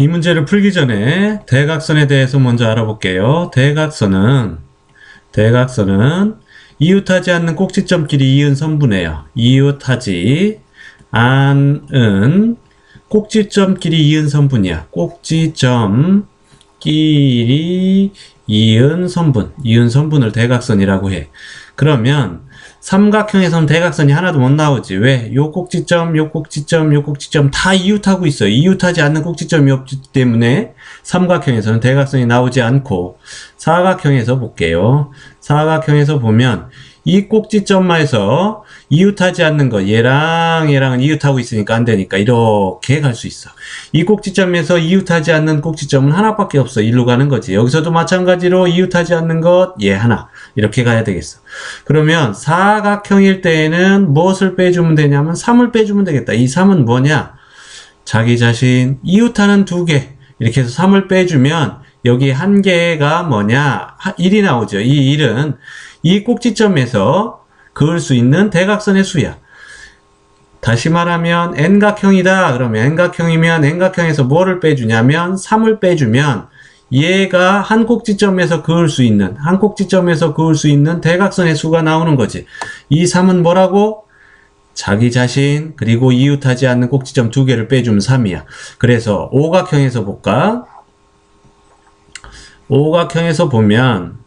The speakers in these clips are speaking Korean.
이 문제를 풀기 전에 대각선에 대해서 먼저 알아볼게요. 대각선은 대각선은 이웃하지 않는 꼭지점끼리 이은 선분해요. 이웃하지 않은 꼭지점끼리 이은 선분이야. 꼭지점끼리 이은 선분, 이은 선분을 대각선이라고 해. 그러면 삼각형에서는 대각선이 하나도 못 나오지. 왜? 요 꼭지점, 요 꼭지점, 요 꼭지점 다 이웃하고 있어요. 이웃하지 않는 꼭지점이 없기 때문에 삼각형에서는 대각선이 나오지 않고 사각형에서 볼게요. 사각형에서 보면 이 꼭지점에서 이웃하지 않는 거 얘랑 얘랑은 이웃하고 있으니까 안 되니까 이렇게 갈 수 있어. 이 꼭지점에서 이웃하지 않는 꼭지점은 하나밖에 없어. 일로 가는 거지. 여기서도 마찬가지로 이웃하지 않는 것 얘 하나 이렇게 가야 되겠어. 그러면 사각형일 때에는 무엇을 빼주면 되냐면 3을 빼주면 되겠다. 이 3은 뭐냐? 자기 자신 이웃하는 두 개 이렇게 해서 3을 빼주면 여기 한 개가 뭐냐? 1이 나오죠. 이 1은 이 꼭지점에서 그을 수 있는 대각선의 수야. 다시 말하면 n각형이다. 그러면 n각형이면 n각형에서 뭐를 빼주냐면 3을 빼주면 얘가 한 꼭지점에서 그을 수 있는 한 꼭지점에서 그을 수 있는 대각선의 수가 나오는 거지. 이 3은 뭐라고? 자기 자신 그리고 이웃하지 않는 꼭지점 두 개를 빼주면 3이야. 그래서 오각형에서 볼까? 오각형에서 보면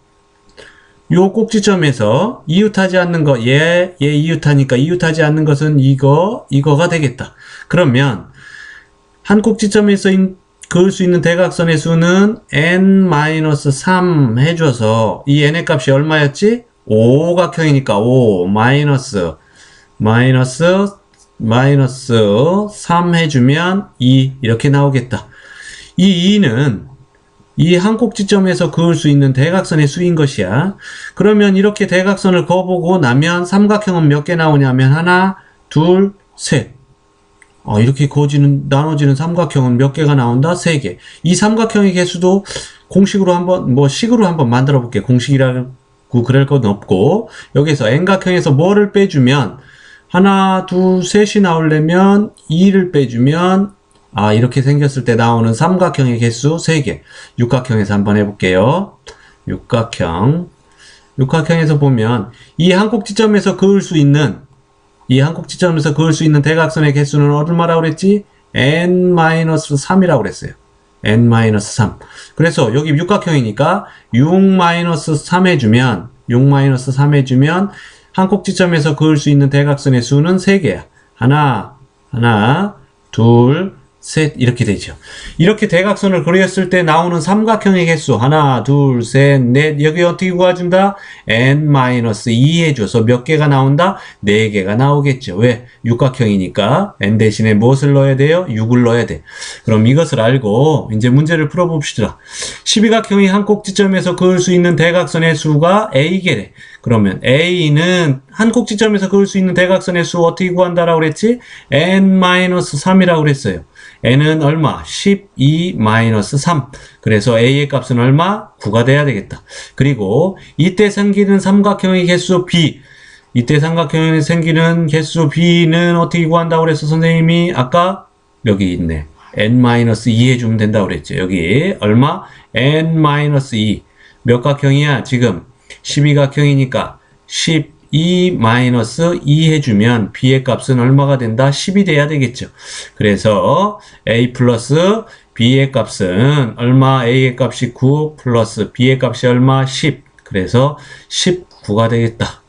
요 꼭지점에서 이웃하지 않는 거, 얘, 얘 이웃하니까 이웃하지 않는 것은 이거, 이거가 되겠다. 그러면 한 꼭지점에서 인- 그을 수 있는 대각선의 수는 n-3 해줘서 이 n의 값이 얼마였지? 5각형이니까 5 마이너스 마이너스 마이너스 3 해주면 2 이렇게 나오겠다. 이 2는 이 한 꼭지점에서 그을 수 있는 대각선의 수인 것이야. 그러면 이렇게 대각선을 그어보고 나면 삼각형은 몇 개 나오냐면 하나, 둘, 셋. 어, 이렇게 그어지는, 나눠지는 삼각형은 몇 개가 나온다? 세 개. 이 삼각형의 개수도 공식으로 한번, 뭐, 식으로 한번 만들어 볼게. 공식이라고 그럴 건 없고, 여기서 n각형에서 뭐를 빼주면, 하나, 둘, 셋이 나오려면 2를 빼주면 아, 이렇게 생겼을 때 나오는 삼각형의 개수 3개. 육각형에서 한번 해볼게요. 육각형. 육각형에서 보면 이 한 꼭지점에서 그을 수 있는 이 한 꼭지점에서 그을 수 있는 대각선의 개수는 얼마라고 그랬지? n-3이라고 그랬어요. n-3. 그래서 여기 육각형이니까 6-3 해주면 6-3 해주면 한 꼭지점에서 그을 수 있는 대각선의 수는 3개야. 하나, 하나, 둘, 셋 이렇게 되죠. 이렇게 대각선을 그렸을 때 나오는 삼각형의 개수 하나, 둘, 셋, 넷 여기 어떻게 구해준다? n-2 해줘서 몇 개가 나온다? 4개가 나오겠죠. 왜? 육각형이니까 n 대신에 무엇을 넣어야 돼요? 6을 넣어야 돼. 그럼 이것을 알고 이제 문제를 풀어봅시다. 12각형이 한 꼭지점에서 그을 수 있는 대각선의 수가 a개래. 그러면 a는 한 꼭지점에서 그을 수 있는 대각선의 수 어떻게 구한다라고 그랬지? n-3이라고 그랬어요. N은 얼마? 12-3. 그래서 a의 값은 얼마? 9가 돼야 되겠다. 그리고 이때 생기는 삼각형의 개수 b. 이때 삼각형에 생기는 개수 b는 어떻게 구한다고 그래서 선생님이 아까 여기 있네. n-2 해주면 된다고 그랬죠. 여기 얼마? n-2. 몇 각형이야? 지금 12각형이니까 12-2 해주면 b의 값은 얼마가 된다? 10이 돼야 되겠죠. 그래서 a 플러스 b의 값은 얼마? a의 값이 9 플러스 b의 값이 얼마? 10. 그래서 19가 되겠다.